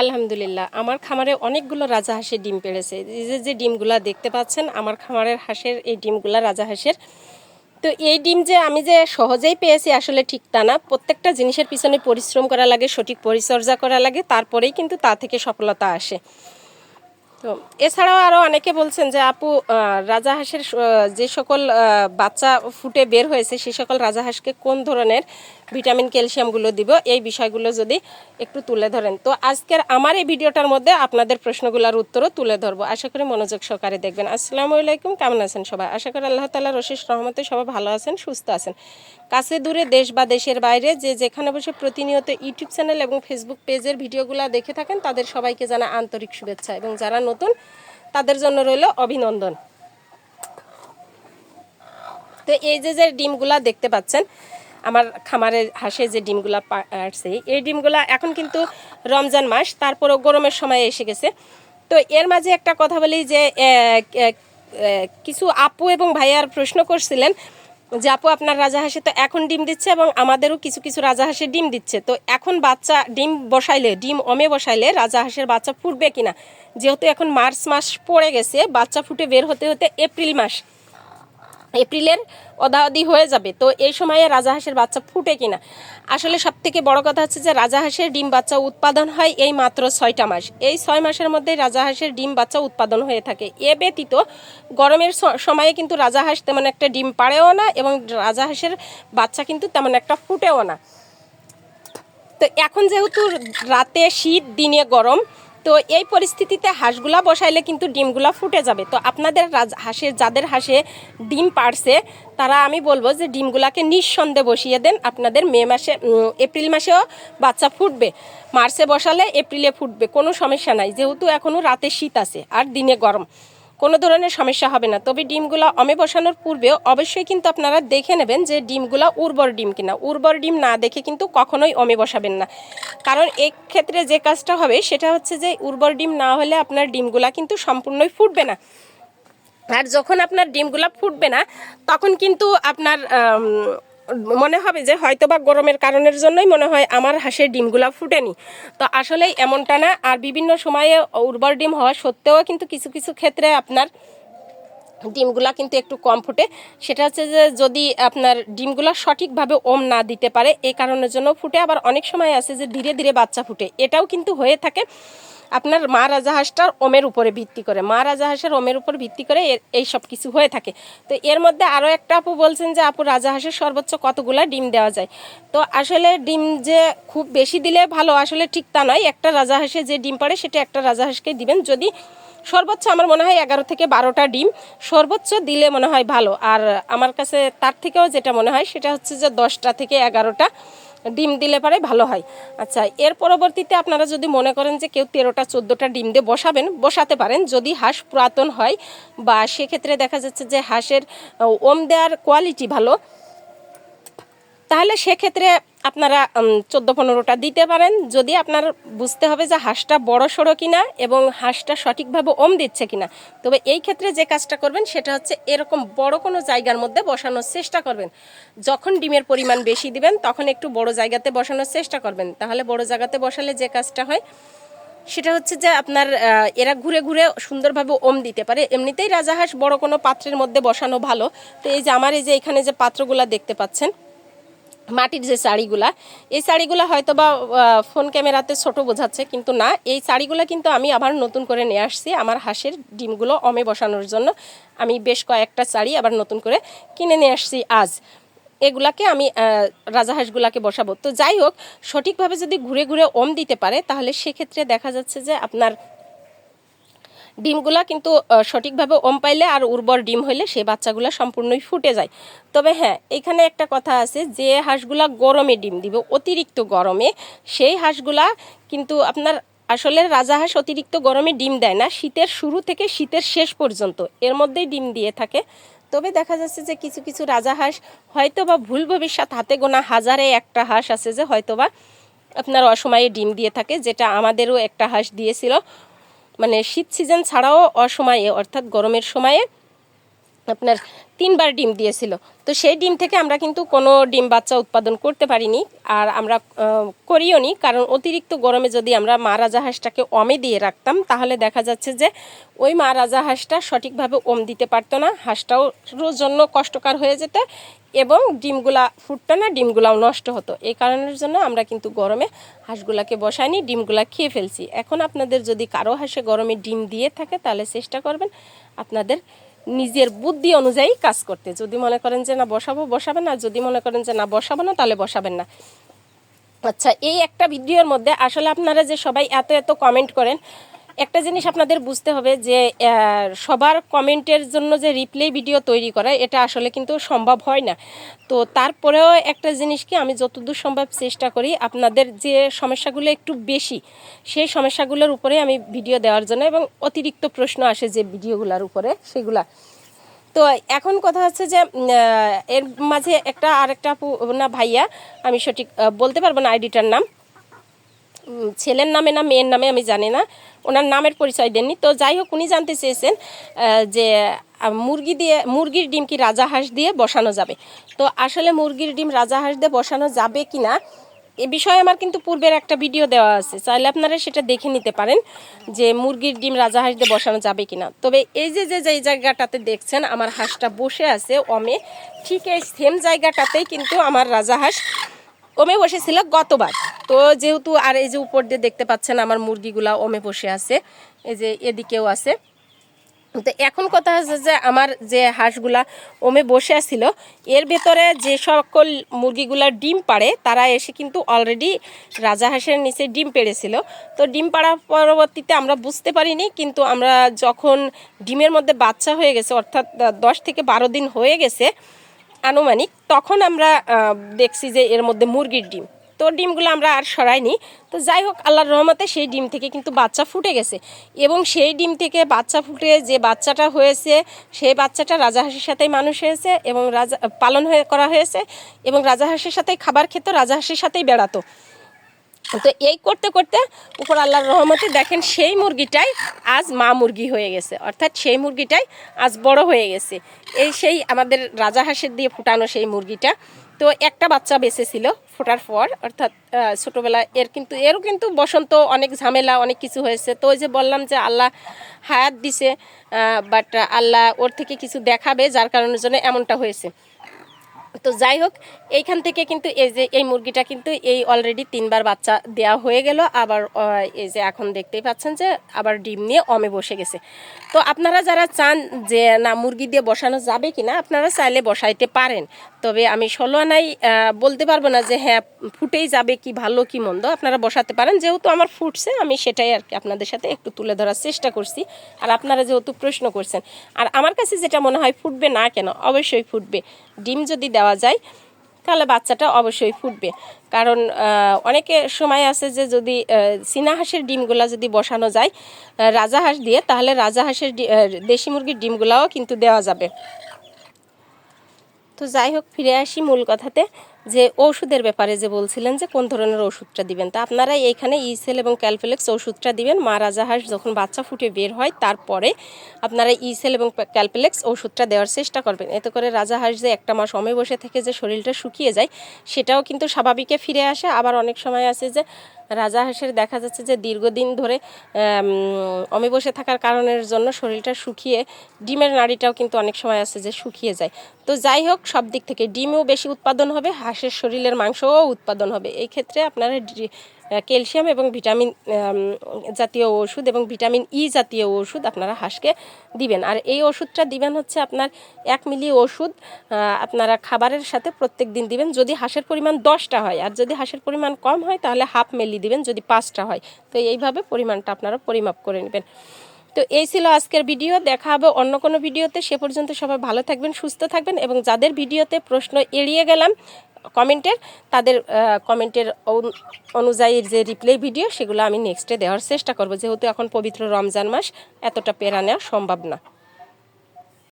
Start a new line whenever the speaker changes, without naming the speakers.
আলহামদুলিল্লাহ, আমার খামারে অনেকগুলো রাজা হাঁসের ডিম পেড়েছে। যে যে ডিমগুলা দেখতে পাচ্ছেন, আমার খামারের হাঁসের এই ডিমগুলা রাজা হাঁসের। তো এই ডিম যে আমি যে সহজেই পেয়েছি আসলে ঠিক তা না। প্রত্যেকটা জিনিসের পিছনে পরিশ্রম করা লাগে, সঠিক পরিচর্যা করা লাগে, তারপরেই কিন্তু তা থেকে সফলতা আসে। তো এছাড়াও আরও অনেকে বলছেন যে, আপু রাজা হাঁসের যে সকল বাচ্চা ফুটে বের হয়েছে সেই সকল রাজা হাঁসকে কোন ধরনের ভিটামিন ক্যালসিয়ামগুলো দিব। এই বিষয়গুলো যদি একটু তুলে ধরেন। তো আজকের আমার এই ভিডিওটার মধ্যে আপনাদের প্রশ্নগুলোর উত্তরও তুলে ধরবো। আশা করি মনোযোগ সহকারে দেখবেন। আসসালামু আলাইকুম, কেমন আছেন সবাই? আশা করি আল্লাহ তালা রশিস রহমতে সবাই ভালো আছেন, সুস্থ আছেন। কাছে দূরে দেশ বা দেশের বাইরে যে যেখানে বসে প্রতিনিয়ত ইউটিউব চ্যানেল এবং ফেসবুক পেজের ভিডিওগুলো দেখে থাকেন, তাদের সবাইকে জানা আন্তরিক শুভেচ্ছা। এবং যারা নতুন, তাদের জন্য রইল অভিনন্দন। তো এই যে যে ডিমগুলা দেখতে পাচ্ছেন আমার খামারে হাঁসে যে ডিমগুলা পা- আসছে এই ডিমগুলা এখন কিন্তু রমজান মাস, তারপরও গরমের সময় এসে গেছে। তো এর মাঝে একটা কথা বলি যে কিছু আপু এবং ভাইয়ার প্রশ্ন করছিলেন যে, আপু, আপনার রাজাহাঁসে তো এখন ডিম দিচ্ছে এবং আমাদেরও কিছু কিছু রাজা রাজাহাঁসে ডিম দিচ্ছে। তো এখন বাচ্চা ডিম বসাইলে, ডিম অমে বসাইলে রাজাহাঁসের বাচ্চা ফুটবে কিনা? যেহেতু এখন মার্চ মাস পড়ে গেছে, বাচ্চা ফুটে বের হতে হতে এপ্রিল মাস। এপ্রিলের অদাঅদি হয়ে যাবে। তো এই সময়ে রাজা হাঁসের বাচ্চা ফুটে কিনা? আসলে সব থেকে বড় কথা হচ্ছে যে, রাজা হাঁসের ডিম বাচ্চা উৎপাদন হয় এই মাত্র ছয়টা মাস। এই ছয় মাসের মধ্যে রাজা হাঁসের ডিম বাচ্চা উৎপাদন হয়ে থাকে। এ ব্যতীত গরমের সময়ে কিন্তু রাজা হাঁস তেমন একটা ডিম পাড়েও না এবং রাজা হাঁসের বাচ্চা কিন্তু তেমন একটা ফুটেও না। তো এখন যেহেতু রাতে শীত, দিনে গরম তো এই পরিস্থিতিতে হাঁসগুলা বসাইলে কিন্তু ডিমগুলা ফুটে যাবে। তো আপনাদের রাজ- হাঁসে যাদের হাঁসে ডিম পারছে তারা আমি বলব যে ডিমগুলাকে নিঃসন্দেহে বসিয়ে দেন। আপনাদের মে মাসে এপ্রিল মাসেও বাচ্চা ফুটবে। মার্চে বসালে এপ্রিলে ফুটবে, কোনো সমস্যা নাই। যেহেতু এখনও রাতে শীত আছে আর দিনে গরম। কোনো ধরনের সমস্যা হবে না। তবে ডিমগুলো অমে বসানোর পূর্বেও অবশ্যই কিন্তু আপনারা দেখে নেবেন যে ডিমগুলো উর্বর ডিম কিনা। উর্বর ডিম না দেখে কিন্তু কখনোই অমে বসাবেন না। কারণ ক্ষেত্রে যে কাজটা হবে সেটা হচ্ছে যে উর্বর ডিম না হলে আপনার ডিমগুলা কিন্তু সম্পূর্ণই ফুটবে না। আর যখন আপনার ডিমগুলা ফুটবে না, তখন কিন্তু আপনার মনে হবে যে হয়তো বা গরমের কারণের জন্যই মনে হয় আমার হাঁসের ডিমগুলা ফুটেনি। তো আসলেই এমনটা না, আর বিভিন্ন সময়ে উর্বর ডিম হওয়া সত্ত্বেও কিন্তু কিছু কিছু ক্ষেত্রে আপনার ডিমগুলা কিন্তু একটু কম ফুটে। সেটা হচ্ছে যে যদি আপনার ডিমগুলা সঠিকভাবে ওম না দিতে পারে এই কারণের জন্য ফুটে। আবার অনেক সময় আছে যে ধীরে ধীরে বাচ্চা ফুটে। এটাও কিন্তু হয়ে থাকে আপনার মা রাজাহাঁসটার ওমের উপরে ভিত্তি করে। মা রাজাহাঁসের ওমের উপর ভিত্তি করে এই সব কিছু হয়ে থাকে। তো এর মধ্যে আরও একটা আপু বলছেন যে, আপু রাজাহাঁসের সর্বোচ্চ কতগুলা ডিম দেওয়া যায়? তো আসলে ডিম যে খুব বেশি দিলে ভালো, আসলে ঠিক তা নয়। একটা রাজাহাঁসে যে ডিম পারে সেটা একটা রাজাহাঁসকে দিবেন। যদি সর্বোচ্চ আমার মনে হয় এগারো থেকে বারোটা ডিম। সর্বোচ্চ দিলে মনে হয় ভালো। আর আমার কাছে তার থেকেও যেটা মনে হয়, সেটা হচ্ছে যে দশটা থেকে এগারোটা ডিম দিলে পারে ভালো হয়। আচ্ছা এর পরবর্তীতে আপনারা যদি মনে করেন যে কেউ তেরোটা, চোদ্দোটা ডিম দিয়ে বসাবেন, বসাতে পারেন। যদি হাঁস পুরাতন হয় বা সেক্ষেত্রে দেখা যাচ্ছে যে হাঁসের ওম দেওয়ার কোয়ালিটি ভালো তাহলে সেক্ষেত্রে আপনারা চোদ্দ পনেরোটা দিতে পারেন। যদি আপনার বুঝতে হবে যে হাঁসটা বড় সড়ো কিনা এবং হাঁসটা সঠিকভাবে ওম দিচ্ছে কিনা। তবে এই ক্ষেত্রে যে কাজটা করবেন সেটা হচ্ছে এরকম বড় কোনো জায়গার মধ্যে বসানোর চেষ্টা করবেন। যখন ডিমের পরিমাণ বেশি দিবেন, তখন একটু বড় জায়গাতে বসানোর চেষ্টা করবেন। তাহলে বড় জায়গাতে বসালে যে কাজটা হয়, সেটা হচ্ছে যে আপনার এরা ঘুরে ঘুরে সুন্দরভাবে ওম দিতে পারে। এমনিতেই রাজাহাঁস বড় কোনো পাত্রের মধ্যে বসানো ভালো। তো এই যে আমার এই যে এখানে যে পাত্রগুলা দেখতে পাচ্ছেন মাটির যে শাড়িগুলা, এই শাড়িগুলা হয়তো বা ফোন ক্যামেরাতে ছোট বোঝাচ্ছে, কিন্তু না, এই শাড়িগুলো কিন্তু আমি আবার নতুন করে নিয়ে আসছি আমার হাঁসের ডিমগুলো অমে বসানোর জন্য। আমি বেশ কয়েকটা শাড়ি আবার নতুন করে কিনে নিয়ে আসছি আজ। এগুলাকে আমি রাজাহাঁসগুলাকে বসাবো। তো যাই হোক, সঠিকভাবে যদি ঘুরে ঘুরে ওম দিতে পারে, তাহলে সেক্ষেত্রে দেখা যাচ্ছে যে আপনার ডিমগুলা কিন্তু সঠিকভাবে ওম পাইলে আর উর্বর ডিম হইলে সেই বাচ্চাগুলা সম্পূর্ণই ফুটে যায়। তবে হ্যাঁ এখানে একটা কথা আছে যে হাঁসগুলা গরমে ডিম দিবে, অতিরিক্ত গরমে সেই হাঁসগুলা কিন্তু আপনার আসলে রাজাহাঁস অতিরিক্ত গরমে ডিম দেয় না, শীতের শুরু থেকে শীতের শেষ পর্যন্ত এর মধ্যেই ডিম দিয়ে থাকে। তবে দেখা যাচ্ছে যে কিছু কিছু রাজাহাঁস হয়তো বা ভুল ভবিষ্যৎ হাতে গোনা হাজারে একটা হাঁস আছে যে হয়তো বা আপনার অসময়ে ডিম দিয়ে থাকে, যেটা আমাদেরও একটা হাঁস দিয়েছিল। মানে শীত সিজন ছাড়াও অসময়ে অর্থাৎ গরমের সময়ে আপনার তিনবার ডিম দিয়েছিল। তো সেই ডিম থেকে আমরা কিন্তু কোনো ডিম বাচ্চা উৎপাদন করতে পারিনি আর আমরা করিও নি। কারণ অতিরিক্ত গরমে যদি আমরা মা রাজা হাঁসটাকে অমে দিয়ে রাখতাম, তাহলে দেখা যাচ্ছে যে ওই মা রাজা হাঁসটা সঠিকভাবে ওম দিতে পারতো না। হাঁসটাও জন্য কষ্টকর হয়ে যেত এবং ডিমগুলা ফুটতো না, ডিমগুলাও নষ্ট হতো। এই কারণের জন্য আমরা কিন্তু গরমে হাঁসগুলাকে বসাইনি ডিমগুলা খেয়ে ফেলছি। এখন আপনাদের যদি কারও হাঁসে গরমে ডিম দিয়ে থাকে, তাহলে চেষ্টা করবেন আপনাদের নিজের বুদ্ধি অনুযায়ী কাজ করতে। যদি মনে করেন যে না, বসাবো বসাবেন না। যদি মনে করেন যে না, বসাবো না, তাহলে বসাবেন না। আচ্ছা এই একটা ভিডিওর মধ্যে আসলে আপনারা যে সবাই এত এত কমেন্ট করেন একটা জিনিস আপনাদের বুঝতে হবে যে সবার কমেন্টের জন্য যে রিপ্লাই ভিডিও তৈরি করা, এটা আসলে কিন্তু সম্ভব হয় না। তো তারপরেও একটা জিনিস কি, আমি যতদূর সম্ভব চেষ্টা করি, আপনাদের যে সমস্যাগুলো একটু বেশি, সেই সমস্যাগুলোর উপরে আমি ভিডিও দেওয়ার জন্য এবং অতিরিক্ত প্রশ্ন আসে যে ভিডিওগুলোর উপরে, সেগুলা। তো এখন কথা হচ্ছে যে এর মাঝে একটা আরেকটা আপু না ভাইয়া, আমি সঠিক বলতে পারব না আইডিটার নাম? ছেলের নামে না মেয়ের নামে আমি জানি না। ওনার নামের পরিচয় দেননি। তো যাই হোক, উনি জানতে চেয়েছেন যে মুরগি দিয়ে, মুরগির ডিম কি রাজা হাঁস দিয়ে বসানো যাবে? তো আসলে মুরগির ডিম রাজা হাঁস দিয়ে বসানো যাবে কি না, এ বিষয়ে আমার কিন্তু পূর্বের একটা ভিডিও দেওয়া আছে। চাইলে আপনারা সেটা দেখে নিতে পারেন, যে মুরগির ডিম রাজা হাঁস দিয়ে বসানো যাবে কি না। তবে এই যে যে যেই জায়গাটাতে দেখছেন, আমার হাঁসটা বসে আছে অমে, ঠিক এই সেম জায়গাটাতেই কিন্তু আমার রাজা হাঁস ওমে বসেছিল গতবার। তো যেহেতু আর এই যে উপর দিয়ে দেখতে পাচ্ছেন আমার মুরগিগুলা ওমে বসে আছে, এই যে এদিকেও আছে। তো এখন কথা হচ্ছে যে আমার যে হাঁসগুলা ওমে বসে আছিল, এর ভেতরে যে সকল মুরগিগুলা ডিম পাড়ে, তারা এসে কিন্তু অলরেডি রাজা হাঁসের নিচে ডিম পেড়েছিল। তো ডিম পাড়ার পরবর্তীতে আমরা বুঝতে পারিনি, কিন্তু আমরা যখন ডিমের মধ্যে বাচ্চা হয়ে গেছে, অর্থাৎ দশ থেকে বারো দিন হয়ে গেছে আনুমানিক, তখন আমরা দেখছি যে এর মধ্যে মুরগির ডিম। তো ডিমগুলো আমরা আর সরাইনি। তো যাই হোক, আল্লাহর রহমতে সেই ডিম থেকে কিন্তু বাচ্চা ফুটে গেছে। এবং সেই ডিম থেকে বাচ্চা ফুটে যে বাচ্চাটা হয়েছে, সেই বাচ্চাটা রাজাহাঁসের সাথেই মানুষ হয়েছে এবং রাজা, পালন হয়ে, করা হয়েছে এবং রাজাহাঁসের সাথেই, খাবার খেত রাজাহাঁসের সাথেই বেড়াতো। তো এই করতে করতে উপর আল্লাহর রহমতে দেখেন সেই মুরগিটাই আজ মা মুরগি হয়ে গেছে। অর্থাৎ সেই মুরগিটাই আজ বড় হয়ে গেছে। এই সেই আমাদের রাজা হাঁসের দিয়ে ফুটানো সেই মুরগিটা। তো একটা বাচ্চা বেঁচে ছিল ফোটার পর, অর্থাৎ ছোটোবেলা এর কিন্তু, এরও কিন্তু বসন্ত, অনেক ঝামেলা, অনেক কিছু হয়েছে। তো ওই যে বললাম যে আল্লাহ হায়াত দিছে বাট আল্লাহ ওর থেকে কিছু দেখাবে, যার কারণের জন্য এমনটা হয়েছে। তো যাই হোক, এইখান থেকে কিন্তু এই যে, এই মুরগিটা কিন্তু এই অলরেডি তিনবার বাচ্চা দেওয়া হয়ে গেল। আবার এই যে এখন দেখতেই পাচ্ছেন যে আবার ডিম নিয়ে অমে বসে গেছে। তো আপনারা যারা চান যে না মুরগি দিয়ে বসানো যাবে কি না আপনারা চাইলে বসাইতে পারেন। তবে আমি ষোলো আনাই বলতে পারব না যে হ্যাঁ ফুটেই যাবে কি ভালো, কি মন্দ। আপনারা বসাতে পারেন। যেহেতু আমার ফুটছে, আমি সেটাই আর কি আপনাদের সাথে একটু তুলে ধরার চেষ্টা করছি। আর আপনারা যেহেতু প্রশ্ন করছেন, আর আমার কাছে যেটা মনে হয় ফুটবে না কেন, অবশ্যই ফুটবে। ডিম যদি দেওয়া যায়, তাহলে বাচ্চাটা অবশ্যই ফুটবে। কারণ অনেকে সময় আছে যে যদি চীনা হাঁসের ডিমগুলা যদি বসানো যায় রাজা হাঁস দিয়ে, তাহলে রাজা হাঁসের দেশি মুরগির ডিমগুলাও কিন্তু দেওয়া যাবে। তো যাই হোক, ফিরে আসি মূল কথাতে। যে ওষুধের ব্যাপারে যে বলছিলেন যে কোন ধরনের ওষুধটা দিবেন, তা আপনারা এইখানে ইসেল এবং ক্যালফেলেক্স ওষুধটা দিবেন, মা রাজাহাঁস যখন বাচ্চা ফুটে বের হয় তারপরে আপনারা ইসেল এবং ক্যালফেলেক্স ওষুধটা দেওয়ার চেষ্টা করবেন। এতে করে রাজাহাঁস যে একটা মাস সময় বসে থেকে যে শরীরটা শুকিয়ে যায়, সেটাও কিন্তু স্বাভাবিকে ফিরে আসে। আবার অনেক সময় আছে যে রাজাহাঁসের দেখা যাচ্ছে যে দীর্ঘদিন ধরে অমে বসে থাকার কারণের জন্য শরীরটা শুকিয়ে ডিমের নাড়িটাও কিন্তু অনেক সময় আছে যে শুকিয়ে যায়। তো যাই হোক, সব দিক থেকে ডিমও বেশি উৎপাদন হবে হাঁসের শরীরের মাংসও উৎপাদন হবে। এই ক্ষেত্রে আপনারা ক্যালসিয়াম এবং ভিটামিন জাতীয় ওষুধ এবং ভিটামিন ই জাতীয় ওষুধ আপনারা হাঁসকে দিবেন। আর এই ওষুধটা দিবেন হচ্ছে আপনার এক মিলি ওষুধ আপনারা খাবারের সাথে প্রত্যেক দিন দিবেন। যদি হাঁসের পরিমাণ দশটা হয়, আর যদি হাঁসের পরিমাণ কম হয় তাহলে হাফ মিলি দিবেন, যদি পাঁচটা হয়। তো এইভাবে পরিমাণটা আপনারা পরিমাপ করে নেবেন। তো এই ছিল আজকের ভিডিও। দেখা হবে অন্য কোনো ভিডিওতে। সে পর্যন্ত সবাই ভালো থাকবেন, সুস্থ থাকবেন এবং যাদের ভিডিওতে প্রশ্ন এড়িয়ে গেলাম কমেন্টের, তাদের কমেন্টের অনু- অনুযায়ী যে রিপ্লাই ভিডিও সেগুলো আমি নেক্সটে দেওয়ার চেষ্টা করব। যেহেতু এখন পবিত্র রমজান মাস, এতটা পেরা নেওয়া সম্ভব না।